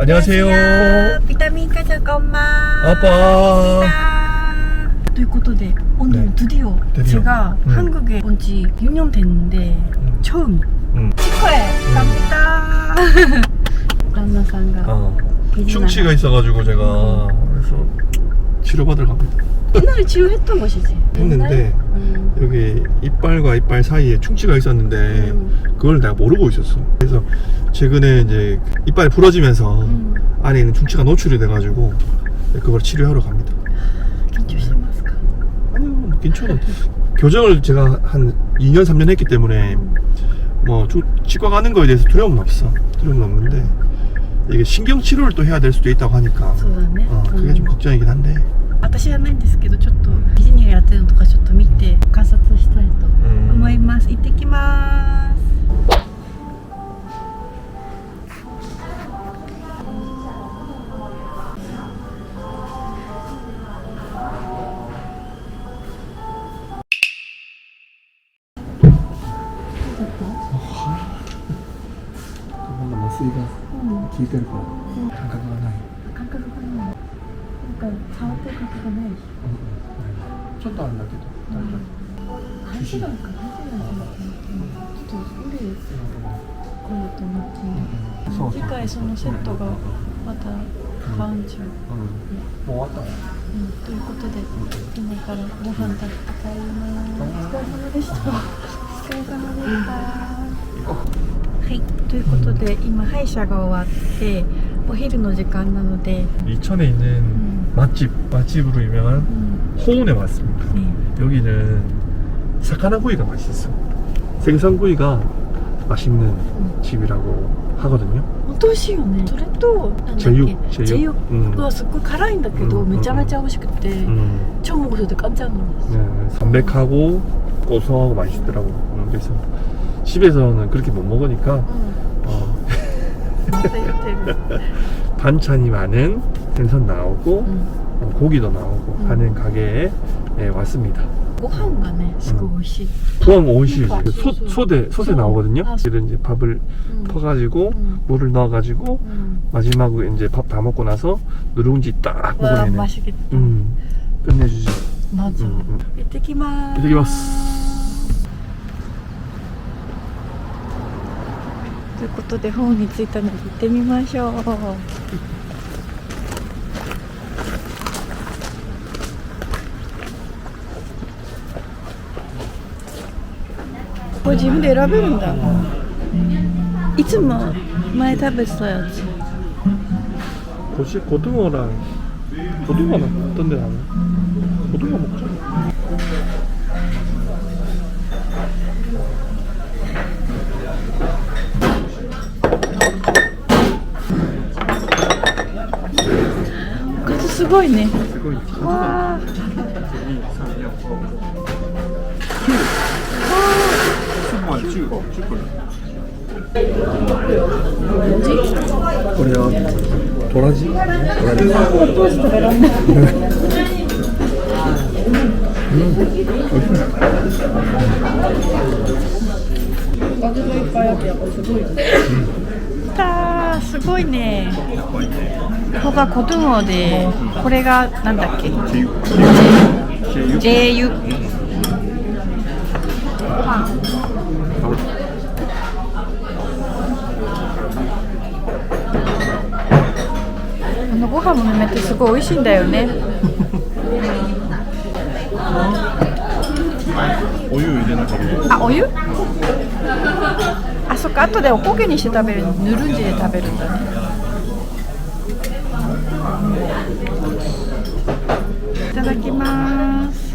안녕하세요. 비타민 가족 엄마. 아빠. 또 네. 오늘 네. 드디어, 드디어. 제가 음. 한국에 온 지 6년 됐는데 음. 처음 음. 치과에 갑니다. 란나상가. 어. 충치가 있어가지고 제가 그래서 치료받으러 갑니다. 옛날에 치료했던 것이지. 했는데 음. 여기 이빨과 이빨 사이에 충치가 있었는데 음. 그걸 내가 모르고 있었어. 그래서 최근에 이제 이빨이 부러지면서 음. 안에 있는 충치가 노출이 돼가지고 그걸 치료하러 갑니다. 긴조심 마스크. 음. 아니요, 뭐 괜찮아. 교정을 제가 한 2년 3년 했기 때문에 뭐 치과 가는 거에 대해서 두려움은 없어. 두려움은 없는데 이게 신경 치료를 또 해야 될 수도 있다고 하니까. 어, 그게 좀 걱정이긴 한데. 私じゃないんですけどちょっとビジニがやってるのとかちょっと見て観察したいと思います、行ってきます。麻酔がうん効いてるから触ってる感覚がないちょっとあるんだけど大丈反射眼か反射眼じゃなくてちょっと無理ですこうと思ってそう次回そのセットがまた買うんちゃう、夫、もう終わったのうん、ということで今からご飯食べて帰りますお疲れ様でしたお疲れ様でしたはいということで今歯医者が終わってお昼の時間なので 이천에 있는 음. 맛집 맛집으로 유명한 うん 호운에 왔습니다. ね 여기는 사카나구이가 맛있어. 생선구이가 맛있는 집이라고 하거든요. 本当美味しいよねそれとなんだっけ 제육, 제육. ジェヨ 음. はすっごい辛いんだけど、うんめちゃめちゃ美味しくて、 음. 처음 먹었을 때 깜짝 놀랐어 네, 담백하고 고소하고 맛있더라고. 음, 그래서 집에서는 그렇게 못 먹으니까 응 어, また言ってる 반찬이 많은 생선 나오고 うん 어, 고기도 나오고 음. 하는 가게에 예, 왔습니다. ご飯がねすごい美味しい、 포항 오시 그러니까. 소, 소대 소대 나오거든요. 아, 소- 이런 이제 밥을 うん 퍼가지고 음. 물을 넣어가지고 うん 마지막으로 이제 밥 다 먹고 나서 누룽지 딱 わあ 먹으면 맛있겠다 음 끝내주지. 맞아 음, 음. 行ってきまーす 이렇게 봤어. ということで本に着いたので行ってみましょうこれ自分で選べるんだいつも前食べてたやつ 고시 고등어랑 고등어는 어떤데 나는 고등어 먹자. ごいね。すごい。わあ。これはトラジ？トラジ。ト。がいっぱいあってやっぱすごいよね。あすごいね。やばコトでこれがなんだっけ？JU パンあのご飯のめってすごい美味しいんだよね。お湯入れなあお湯？そっか後でおこげにして食べるぬるんじで食べるんだね。いただきます。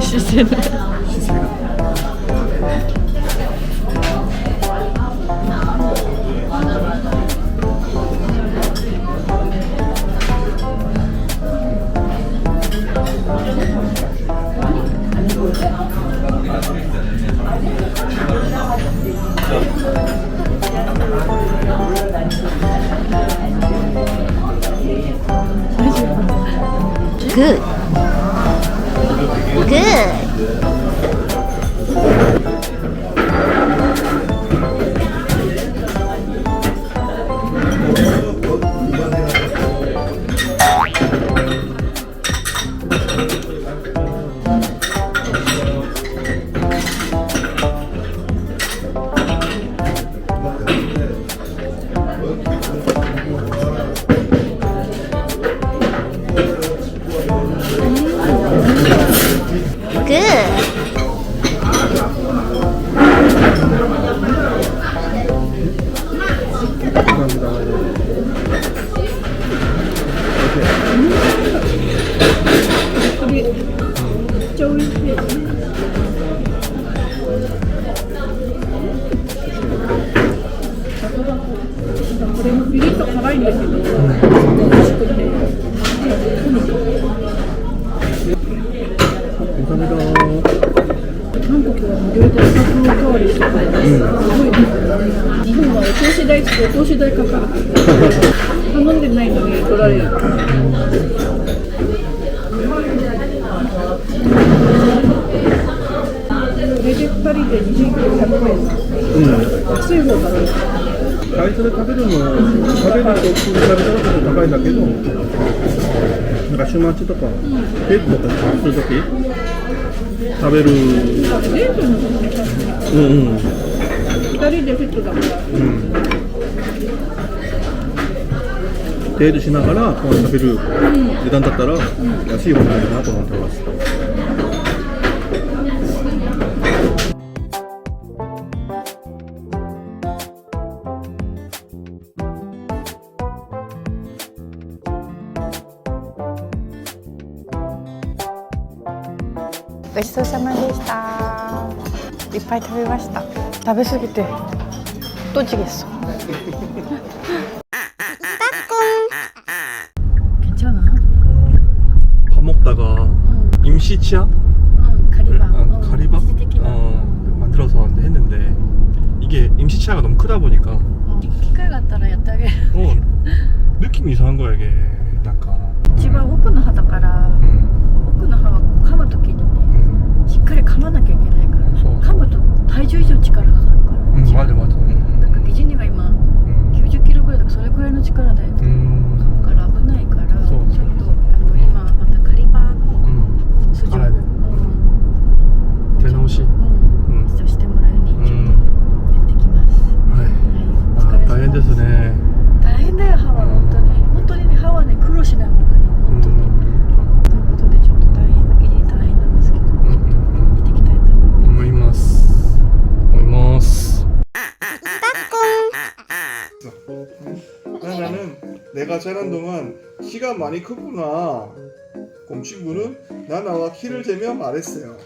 姿 勢ね Good. 目覚めだ韓国は無料でお札の代わりしてくれて、すごいですね。日本はお通し代つお通し代かかる。頼んでないのに取られる。レジ2人で2900円。安い方がいい。最で食べるの食べると普通に食べたらちょっと高いんだけどなんか週末とかペットとかするとき食べる、デートの時にうんうん。2人でセットだから。うん。デートしながらご飯食べる。値段だったら安い方がいいなと思ってます。 ごちそうさまでしたいっぱい食べました食べ過ぎてどっちです 괜찮아? 밥 먹다가 임시 치약? 응, 가리바. 아, 가리바? 치즈티키바. 어, 만들어서 했는데 이게 임시 치약가 너무 크다 보니까 어, 기회があったらやってあげる 어, 느낌이 이상한 거야 이게 약간 一番奥の歯だから 음, 奥の歯は噛む時にね 음, し っかり噛まなきゃいけないから噛むと体重以上力がかかるから、うん、まだまだ、うん、だから美人には今、うん、90キロぐらいだからそれぐらいの力だよ、うん、から危ないからちょっとあの今またカリバーの筋性を、うん、手直し、うん、してもらうにちょっとやってきます、はい、はい、大変ですね。大変だよ歯は本当に。本当にね歯はね苦労しないものに本 나는 내가 자란 동안 키가 많이 컸구나. 곰 친구는 나나와 키를 재며 말했어요.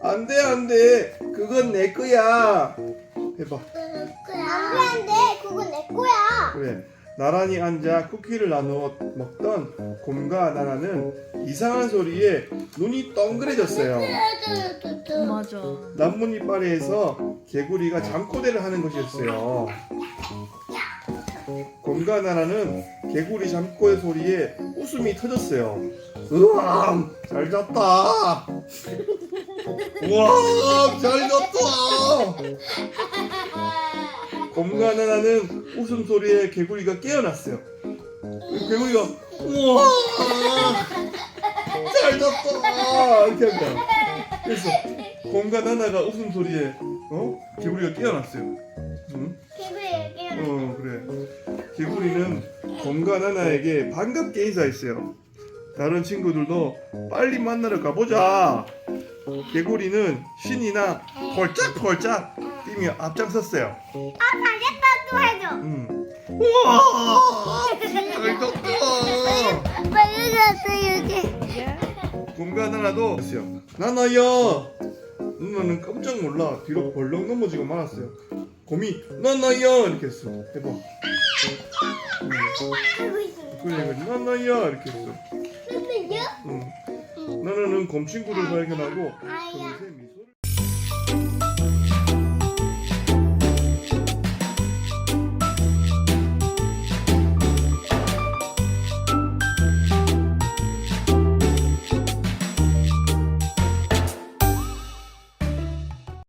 안돼 안돼. 그건 내 거야. 해봐. 안돼. 그건 내 거야. 그래 나란히 앉아 쿠키를 나누어 먹던 곰과 나나는 이상한 소리에 눈이 동그래졌어요 맞아 나뭇잎아래에서 개구리가 잠꼬대를 하는 것이었어요. 곰과 나라는 개구리 잠꼬대 소리에 웃음이 터졌어요. 우와, 잘 잤다. 우와, 잘 잤다. 곰과 나라는 웃음 소리에 개구리가 깨어났어요. 개구리가 우와, 잘 잤다 이렇게 한 거야. 그래서 곰과 나나가 웃음 소리에 어 개구리가 깨어났어요. 응? 개구리 얘기해. 어 그래. 개구리는 곰과 나나에게 반갑게 인사했어요. 다른 친구들도 빨리 만나러 가보자. 개구리는 신이나 펄짝펄짝 뛰며 앞장섰어요. 아 해줘. 음. 우와! 잘! 빨리 갔어 여기. 곰과 나나도 했어요. 나나야! 누나는 깜짝 놀라 뒤로 벌렁 넘어지고 말았어요. 곰이 나나야! 이렇게 했어. 해봐. 응. 하고 있어. 그래, 나나야! 이렇게 했어. 선생님? 응. 나나는 곰 친구를 발견하고 아야. 둘, 셋,